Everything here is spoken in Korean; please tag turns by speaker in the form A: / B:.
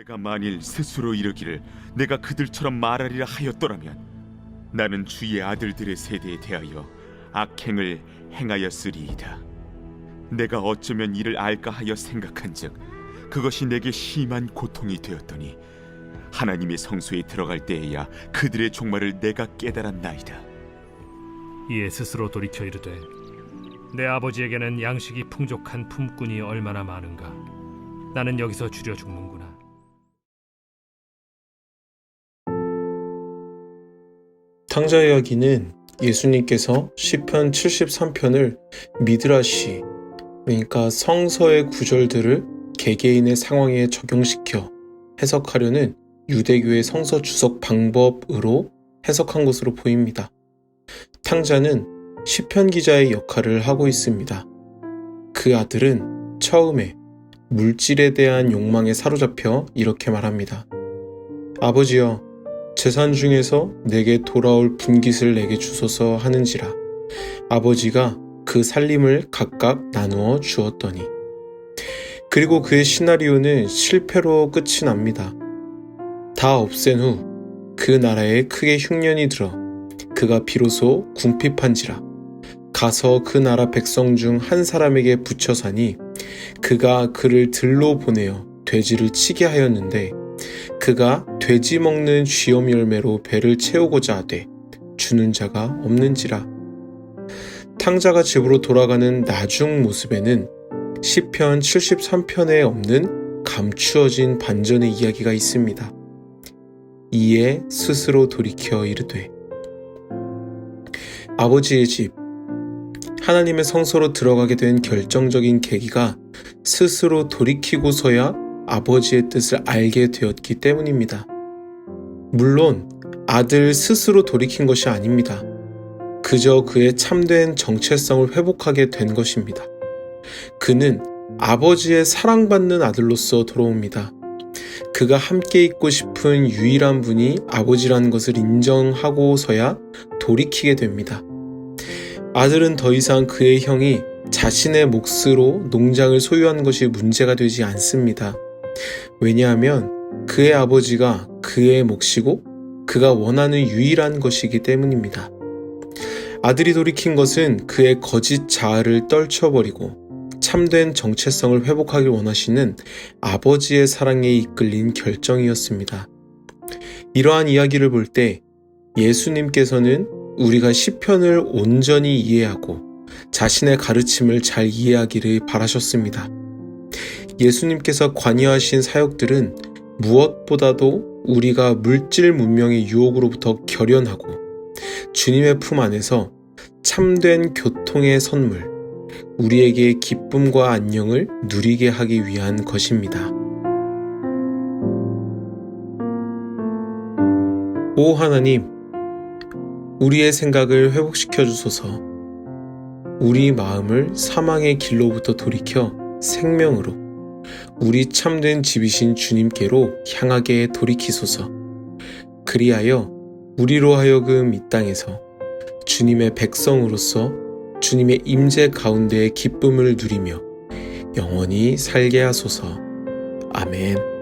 A: 내가 만일 스스로 이르기를 내가 그들처럼 말하리라 하였더라면 나는 주의 아들들의 세대에 대하여 악행을 행하였으리이다. 내가 어쩌면 이를 알까 하여 생각한즉 그것이 내게 심한 고통이 되었더니 하나님의 성소에 들어갈 때에야 그들의 종말을 내가 깨달았나이다.
B: 이에 스스로 돌이켜 이르되 내 아버지에게는 양식이 풍족한 품꾼이 얼마나 많은가 나는 여기서 줄여 죽는구나
C: 탕자 이야기는 예수님께서 시편 73편을 미드라시 그러니까 성서의 구절들을 개개인의 상황에 적용시켜 해석하려는 유대교의 성서 주석 방법으로 해석한 것으로 보입니다. 탕자는 시편 기자의 역할을 하고 있습니다. 그 아들은 처음에 물질에 대한 욕망에 사로잡혀 이렇게 말합니다. 아버지여, 재산 중에서 내게 돌아올 분깃을 내게 주소서 하는지라. 아버지가 그 살림을 각각 나누어 주었더니. 그리고 그의 시나리오는 실패로 끝이 납니다. 다 없앤 후 그 나라에 크게 흉년이 들어 그가 비로소 궁핍한지라. 가서 그 나라 백성 중 한 사람에게 붙여 사니 그가 그를 들로 보내어 돼지를 치게 하였는데 그가 돼지 먹는 쥐엄 열매로 배를 채우고자 하되 주는 자가 없는지라 탕자가 집으로 돌아가는 나중 모습에는 시편 73편에 없는 감추어진 반전의 이야기가 있습니다. 이에 스스로 돌이켜 이르되 아버지의 집 하나님의 성소로 들어가게 된 결정적인 계기가 스스로 돌이키고서야 아버지의 뜻을 알게 되었기 때문입니다. 물론 아들 스스로 돌이킨 것이 아닙니다. 그저 그의 참된 정체성을 회복하게 된 것입니다. 그는 아버지의 사랑받는 아들로서 돌아옵니다. 그가 함께 있고 싶은 유일한 분이 아버지라는 것을 인정하고서야 돌이키게 됩니다. 아들은 더 이상 그의 형이 자신의 몫으로 농장을 소유하는 것이 문제가 되지 않습니다. 왜냐하면 그의 아버지가 그의 몫이고 그가 원하는 유일한 것이기 때문입니다. 아들이 돌이킨 것은 그의 거짓 자아를 떨쳐버리고 참된 정체성을 회복하길 원하시는 아버지의 사랑에 이끌린 결정이었습니다. 이러한 이야기를 볼 때 예수님께서는 우리가 시편을 온전히 이해하고 자신의 가르침을 잘 이해하기를 바라셨습니다. 예수님께서 관여하신 사역들은 무엇보다도 우리가 물질 문명의 유혹으로부터 결연하고 주님의 품 안에서 참된 교통의 선물, 우리에게 기쁨과 안녕을 누리게 하기 위한 것입니다. 오 하나님, 우리의 생각을 회복시켜 주소서. 우리 마음을 사망의 길로부터 돌이켜 생명으로 우리 참된 집이신 주님께로 향하게 돌이키소서. 그리하여 우리로 하여금 이 땅에서 주님의 백성으로서 주님의 임재 가운데의 기쁨을 누리며 영원히 살게 하소서. 아멘.